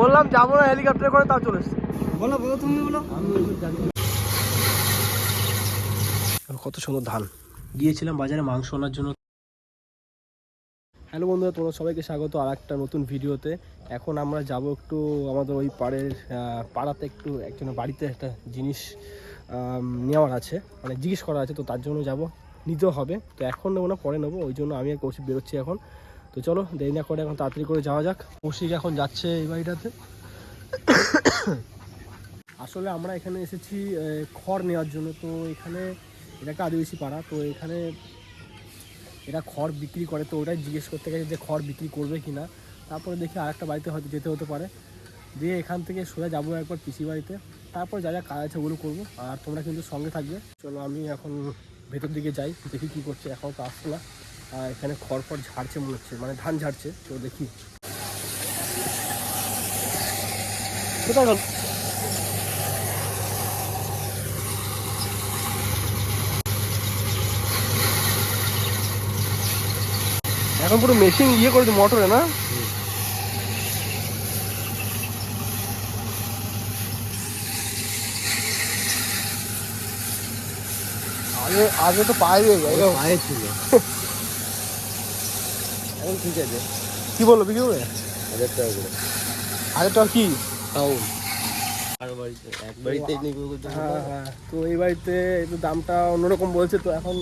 বললাম যাব না হেলিকপ্টার করে তাও চলে এসছে। বলো বলো তুমি বলো। কত সুন্দর ধান। গিয়েছিলাম বাজারে মাংস আনার জন্য। হ্যালো বন্ধুরা তোমরা সবাইকে স্বাগত আর একটা নতুন ভিডিওতে। এখন আমরা যাব একটু আমাদের ওই পাড়ের পাড়াতে একটু একজনের বাড়িতে একটা জিনিস নেওয়ার আছে। মানে জিজ্ঞেস করা আছে তো তার জন্য যাব। নিতেও হবে। তো এখন নেব না পরে নেব। ওই জন্য আমি আর কৌশিক বেরোচ্ছি এখন। তো চলো, দেরি না করে এখন তাড়াতাড়ি করে যাওয়া যাক। কৌশিক এখন যাচ্ছে এই বাড়িটাতে। আসলে আমরা এখানে এসেছি খড় নেওয়ার জন্য। তো এখানে এটা একটা আদিবাসী পাড়া, তো এখানে এরা খড় বিক্রি করে। তো ওটাই জিজ্ঞেস করতে গেছে যে খড় বিক্রি করবে কি না তারপরে দেখি আরেকটা বাড়িতে হয়তো যেতে হতে পারে। দিয়ে এখান থেকে সোজা যাব একবার পিসি বাড়িতে। তারপর যা যা কাজ আছে ওগুলো করব। আর তোমরা কিন্তু সঙ্গে থাকবে। চলো, আমি এখন ভেতর দিকে যাই, দেখি কি করছে। এখন তো আসছে না। আর এখানে খড় ফড় ঝাড়ছে মনে হচ্ছে মানে ধান ঝাড়ছে তো দেখি। কোথায় গেল? এখন পুরো মেশিন ইয়ে করেছে মোটরে না? আগে আগে তো পায়ে পায়ে ছিল। এখন ঠিক আছে কি বলল বিক্রি করে হাজার টাকা করে। কি? আর বাড়িতে এক বাড়িতে হ্যাঁ হ্যাঁ। তো এই বাড়িতে একটু দামটা অন্যরকম বলছে তো এখন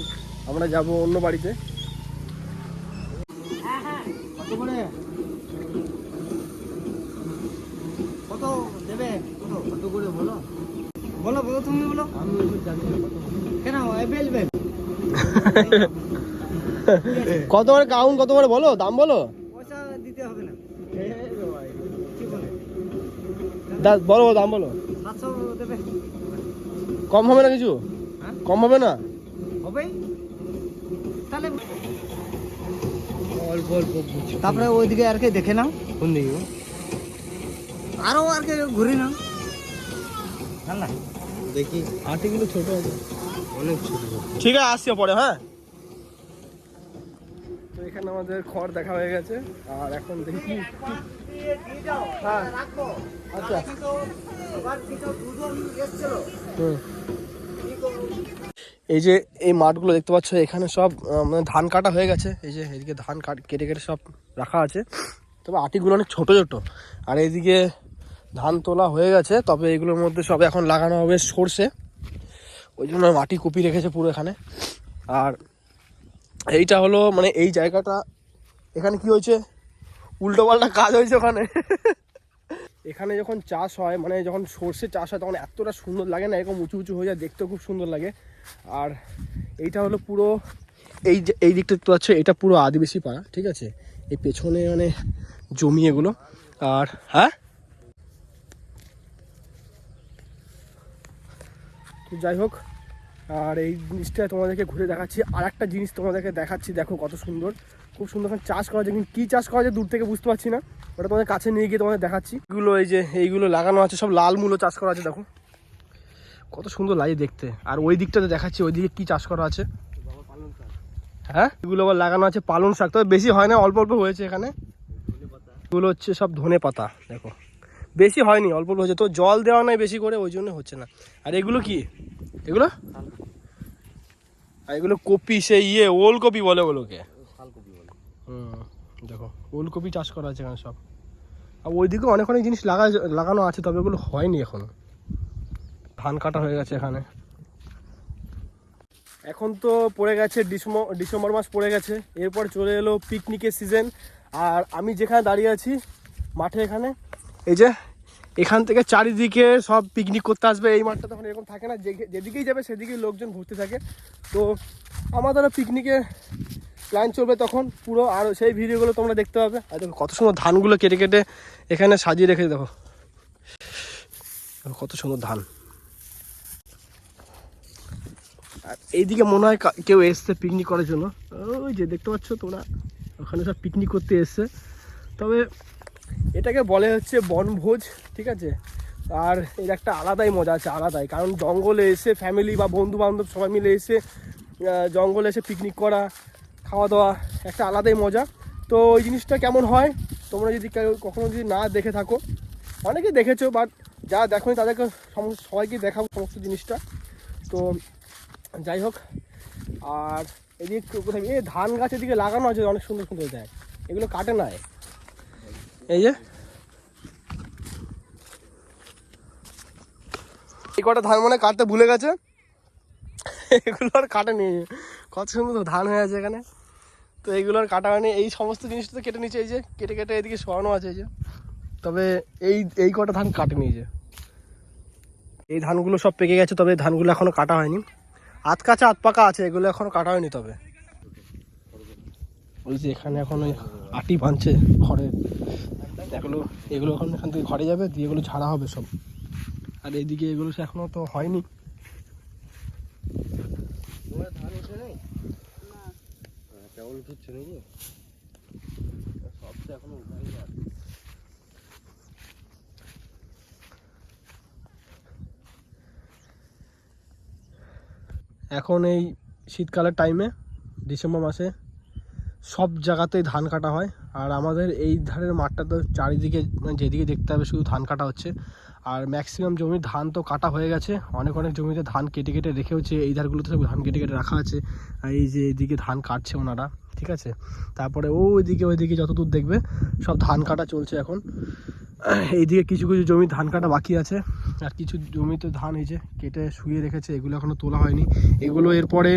আমরা যাব অন্য বাড়িতে। কত দেবে? কত করে বলো? বলো বলো তুমি বলো। আমি ওইসব জানি না কত কত করে কাউন কত করে বলো? দাম বলো? পয়সা দিতে হবে না। কি বলে বলো বলো, দাম বলো। দেবে। কম হবে না কিছু? হ্যাঁ? কম হবে না? হবে তাহলে অল্প অল্প তারপরে ওইদিকে আর কে দেখে নাও। কোন দিকে? আরও আর কে ঘুরে নাও। না দেখি। আটি কিন্তু ছোট আছে অনেক ছোট ঠিক আছে আসছি পরে হ্যাঁ? এখানে আমাদের খড় দেখা হয়ে গেছে। আর এখন দেখি। হ্যাঁ। আচ্ছা। এই যে এই মাঠগুলো দেখতে পাচ্ছ, এখানে সব মানে ধান কাটা হয়ে গেছে। এই যে এদিকে ধান কাট, কেটে কেটে সব রাখা আছে। তবে আটিগুলো অনেক ছোট ছোট। আর এইদিকে ধান তোলা হয়ে গেছে, তবে এগুলোর মধ্যে সব এখন লাগানো হবে সর্ষে। ওই জন্য মাটি কুপি রেখেছে পুরো এখানে। আর এইটা হলো মানে এই জায়গাটা, এখানে কি হয়েছে? উল্টো পাল্টা কাজ হয়েছে ওখানে। এখানে যখন চাষ হয় মানে যখন সর্ষে চাষ হয়, তখন এতটা সুন্দর লাগে না, এরকম উঁচু উঁচু হয়ে যায় দেখতেও খুব সুন্দর লাগে। আর এইটা হলো পুরো, এই যে, এই দিকটা তো আছে এটা পুরো আদিবাসী পাড়া, ঠিক আছে? এই পেছনে মানে জমি এগুলো। আর হ্যাঁ? তো যাই হোক আর এই জিনিসটা তোমাদেরকে ঘুরে দেখাচ্ছি। আর একটা জিনিস তোমাদেরকে দেখাচ্ছি, দেখো কত সুন্দর। খুব সুন্দর এখানে চাষ করা যায়, কিন্তু কী চাষ করা যায় দূর থেকে বুঝতে পারছি না। ওটা তোমাদের কাছে নিয়ে গিয়ে তোমাদের দেখাচ্ছি। এগুলো এই যে, এইগুলো লাগানো আছে, সব লাল মূলো চাষ করা আছে, দেখো। কত সুন্দর লাগে দেখতে। আর ওই দিকটাতে দেখাচ্ছি, ওই দিকে কী চাষ করা আছে। হ্যাঁ? এগুলো আবার লাগানো আছে পালং শাক, তবে বেশি হয় না, অল্প অল্প হয়েছে এখানে। এগুলো হচ্ছে সব ধনে পাতা, দেখো। বেশি হয়নি অল্প অল্প হয়েছে তো জল দেওয়া নাই বেশি করে ওই জন্য হচ্ছে না। আর এগুলো কি? এগুলো? আর এগুলো কপি সেই ইয়ে ওলকপি বলে ওগুলোকে। হুম দেখো ওলকপি চাষ করা আছে এখানে সব। আর ওইদিকে অনেক অনেক জিনিস লাগা লাগানো আছে তবে ওগুলো হয়নি এখনও। ধান কাটা হয়ে গেছে এখানে। এখন তো পড়ে গেছে ডিসেম্বর ডিসেম্বর মাস পড়ে গেছে। এরপর চলে এলো পিকনিকের সিজন আর আমি যেখানে দাঁড়িয়ে আছি মাঠে এখানে। এই যে, এখান থেকে চারিদিকে সব পিকনিক করতে আসবে, এই মাঠটা তখন এরকম থাকে না যেদিকেই যাবে সেদিকেই লোকজন ঘুরতে থাকে। তো আমাদেরও পিকনিকে প্ল্যান চলবে তখন, পুরো আর সেই ভিডিওগুলো তোমরা দেখতে পাবে। আর দেখো, কত সুন্দর ধানগুলো কেটে কেটে এখানে সাজিয়ে রেখে দেখো। কত সুন্দর ধান। আর এইদিকে মনে হয় কেউ এসছে পিকনিক করার জন্য। ওই যে দেখতে পাচ্ছ তোমরা, ওখানে সব পিকনিক করতে এসছে। তবে এটাকে বলে হচ্ছে বনভোজ, ঠিক আছে? আর এর একটা আলাদাই মজা আছে, আলাদাই। কারণ জঙ্গলে এসে ফ্যামিলি বা বন্ধু বান্ধব সবাই মিলে এসে জঙ্গলে এসে পিকনিক করা খাওয়া দাওয়া একটা আলাদাই মজা। তো ওই জিনিসটা কেমন হয়? তোমরা যদি কখনো যদি না দেখে থাকো, অনেকেই দেখেছ বাট যারা দেখোনি তাদেরকে সমস্ত সবাইকে দেখাবো সমস্ত জিনিসটা। তো যাই হোক, আর এদিকে এই ধান গাছের দিকে লাগানো আছে, অনেক সুন্দর সুন্দর দেয় এগুলো কাটে না এই যে। এই কটা ধান মনে কাটতে ভুলে গেছে। এগুলো আর কাটেনি। কত সুন্দর ধান হয়ে আছে এখানে। তো এইগুলো আর কাটা হয়নি। এই সমস্ত জিনিসটা তো কেটে নিচ্ছে, এই যে কেটে কেটে এদিকে শোয়ানো আছে, এই যে। তবে এই এই কটা ধান কাটেনি, এই যে। এই ধানগুলো সব পেকে গেছে, তবে এই ধানগুলো এখনও কাটা হয়নি। আত কাঁচা আত পাকা আছে, এগুলো এখনও কাটা হয়নি তবে। ওই যে এখানে এখন ওই আটি বাঁধছে ঘরে এগুলো এগুলো এখন এখান থেকে ঘরে যাবে, দিয়ে এগুলো ঝাড়া হবে সব। আর এইদিকে এগুলো সে এখনও তো হয়নি। এখন এই শীতকালের টাইমে ডিসেম্বর মাসে সব জায়গাতেই ধান কাটা হয়। আর আমাদের এই ধারের মাঠটা তো চারিদিকে মানে যেদিকে দেখতে হবে শুধু ধান কাটা হচ্ছে। আর ম্যাক্সিমাম জমির ধান তো কাটা হয়ে গেছে। অনেক অনেক জমিতে ধান কেটে কেটে রেখে হচ্ছে এই ধারগুলোতে সব ধান কেটে কেটে রাখা আছে। আর এই যে এইদিকে ধান কাটছে ওনারা। ঠিক আছে? তারপরে ওইদিকে ওইদিকে যতদূর দেখবে, সব ধান কাটা চলছে এখন। এইদিকে কিছু কিছু জমি ধান কাটা বাকি আছে। আর কিছু জমিতে ধান এই যে কেটে শুয়ে রেখেছে, এগুলো এখনও তোলা হয়নি। এগুলো এরপরে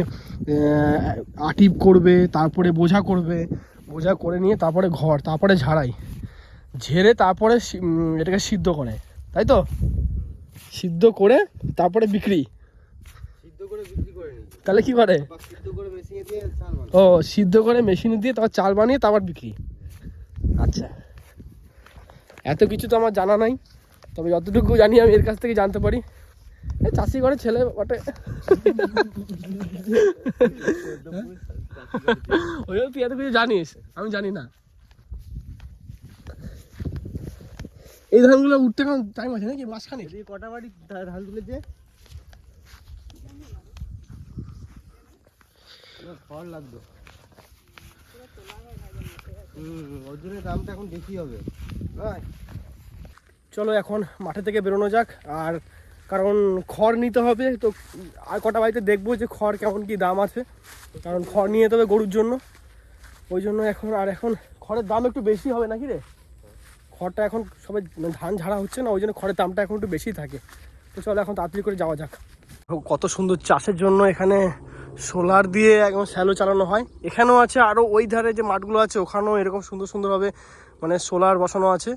আটিপ করবে, তারপরে বোঝা করবে। বোঝা করে নিয়ে তারপরে ঘর, তারপরে ঝাড়াই। ঝেড়ে তারপরে এটাকে সিদ্ধ করে। তাই তো? সিদ্ধ করে তারপরে বিক্রি। সিদ্ধ করে বিক্রি তাহলে কি করে? করে। ও সিদ্ধ করে মেশিনে দিয়ে তারপর চাল বানিয়ে তারপর বিক্রি। আচ্ছা। এত কিছু তো আমার জানা নাই তবে যতটুকু জানি আমি এর কাছ থেকে জানতে পারি। চাষি ঘরে ছেলে বটে। ওই তুই এত কিছু জানিস আমি জানি না। এই ধানগুলো উঠতে কেমন টাইম আছে নাকি? মাসখানে কটা বাড়ি ধান তুলেছে? খড় লাগতো হুম ওর জন্য দামটা এখন বেশি হবে। নয় চলো এখন মাঠে থেকে বেরোনো যাক আর কারণ খড় নিতে হবে তো আর কটা বাড়িতে দেখব যে খড় কেমন কি দাম আছে। কারণ খড় নিয়ে যেতে হবে গরুর জন্য। ওই জন্য এখন আর এখন খড়ের দাম একটু বেশি হবে নাকি রে? খড়টা এখন সবাই মানে ধান ঝাড়া হচ্ছে না ওই জন্য খড়ের দামটা এখন একটু বেশি থাকে। তো চলো এখন তাড়াতাড়ি করে যাওয়া যাক। কত সুন্দর চাষের জন্য এখানে সোলার দিয়ে একদম স্যালো চালানো হয়। এখানেও আছে আরও ওই ধারে যে মাঠগুলো আছে, ওখানেও এরকম সুন্দর সুন্দরভাবে মানে সোলার বসানো আছে।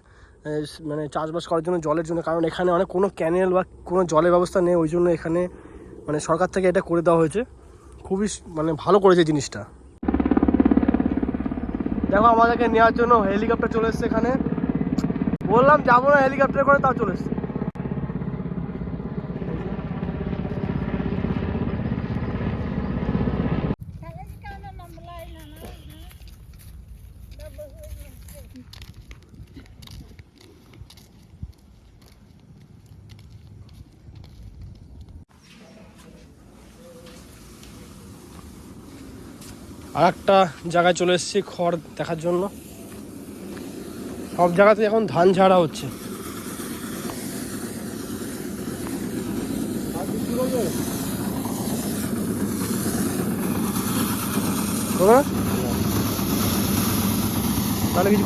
মানে চাষবাস করার জন্য জলের জন্য, কারণ এখানে অনেক কোনো ক্যানেল বা কোনো জলের ব্যবস্থা নেই, ওই জন্য এখানে মানে সরকার থেকে এটা করে দেওয়া হয়েছে। খুবই মানে ভালো করেছে জিনিসটা। দেখো আমাদেরকে নেওয়ার জন্য হেলিকপ্টার চলে এসছে এখানে। বললাম যাব না হেলিকপ্টার করে, তাও চলে এসছে। আর একটা জায়গায় চলে এসেছি খড় দেখার জন্য। সব জায়গাতে এখন ধান ঝাড়া হচ্ছে। তাহলে কিছু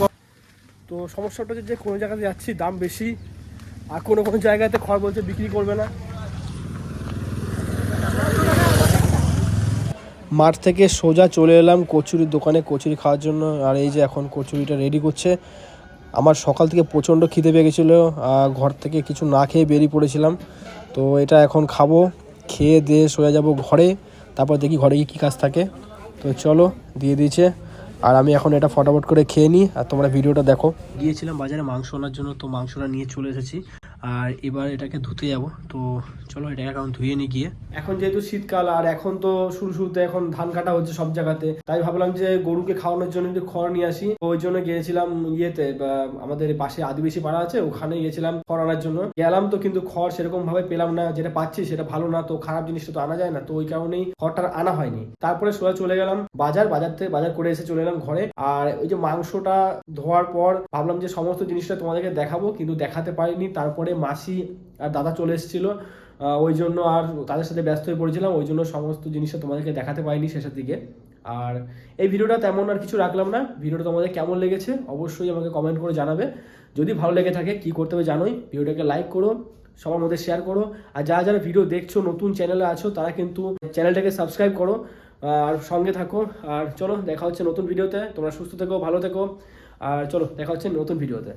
তো সমস্যাটা হচ্ছে যে কোনো জায়গাতে যাচ্ছি, দাম বেশি, আর কোনো কোনো জায়গাতে খড় বলছে বিক্রি করবে না। মাঠ থেকে সোজা চলে এলাম কচুরির দোকানে কচুরি খাওয়ার জন্য। আর এই যে এখন কচুরিটা রেডি করছে। আমার সকাল থেকে প্রচণ্ড খিদে পেয়ে গেছিল ঘর থেকে কিছু না খেয়ে বেরিয়ে পড়েছিলাম। তো এটা এখন খাব, খেয়ে দিয়ে সোজা যাব ঘরে। তারপর দেখি ঘরে গিয়ে কী কাজ থাকে। তো চলো, দিয়ে দিয়েছে। আর আমি এখন এটা ফটাফট করে খেয়ে নিই। আর তোমরা ভিডিওটা দেখো। গিয়েছিলাম বাজারে মাংস আনার জন্য, তো মাংসটা নিয়ে চলে এসেছি। আর এবার এটাকে ধুতে যাব। তো চলো এটাকে এখন ধুয়ে নিয়ে গিয়ে। এখন যেহেতু শীতকাল, আর এখন তো শুরু শুরুতে এখন ধান কাটা হচ্ছে সব জায়গাতে, তাই ভাবলাম যে গরুকে খাওয়ানোর জন্য একটু খড় নিয়ে আসি। ওই জন্য গিয়েছিলাম ইয়েতে আমাদের পাশে আদিবাসী পাড়া আছে, ওখানে গিয়েছিলাম খড় আনার জন্য। গেলাম তো কিন্তু খড় সেরকম ভাবে পেলাম না, যেটা পাচ্ছি সেটা ভালো না, তো খারাপ জিনিসটা তো আনা যায় না, তো ওই কারণেই খড়টা আনা হয়নি। তারপরে সোজা চলে গেলাম বাজার বাজার থেকে বাজার করে এসে চলে এলাম ঘরে। আর ওই যে মাংসটা ধোয়ার পর ভাবলাম যে সমস্ত জিনিসটা তোমাদেরকে দেখাবো, কিন্তু দেখাতে পারিনি, তারপরে মাসি আর দাদা চলে এসেছিল ওই জন্য আর তাদের সাথে ব্যস্ত হয়ে পড়েছিলাম, ওই জন্য সমস্ত জিনিসটা তোমাদেরকে দেখাতে পারিনি শেষের দিকে। আর এই ভিডিওটা তেমন আর কিছু রাখলাম না ভিডিওটা তোমাদের কেমন লেগেছে অবশ্যই আমাকে কমেন্ট করে জানাবে। যদি ভালো লেগে থাকে, কি করতে হবে জানোই ভিডিওটাকে লাইক করো, সবার মধ্যে শেয়ার করো, আর যারা যারা ভিডিও দেখছ, নতুন চ্যানেলে আছো, তারা কিন্তু চ্যানেলটাকে সাবস্ক্রাইব করো, আর সঙ্গে থাকো, আর চলো, দেখা হচ্ছে নতুন ভিডিওতে তোমরা সুস্থ থেকো, ভালো থেকো, আর চলো, দেখা হচ্ছে নতুন ভিডিওতে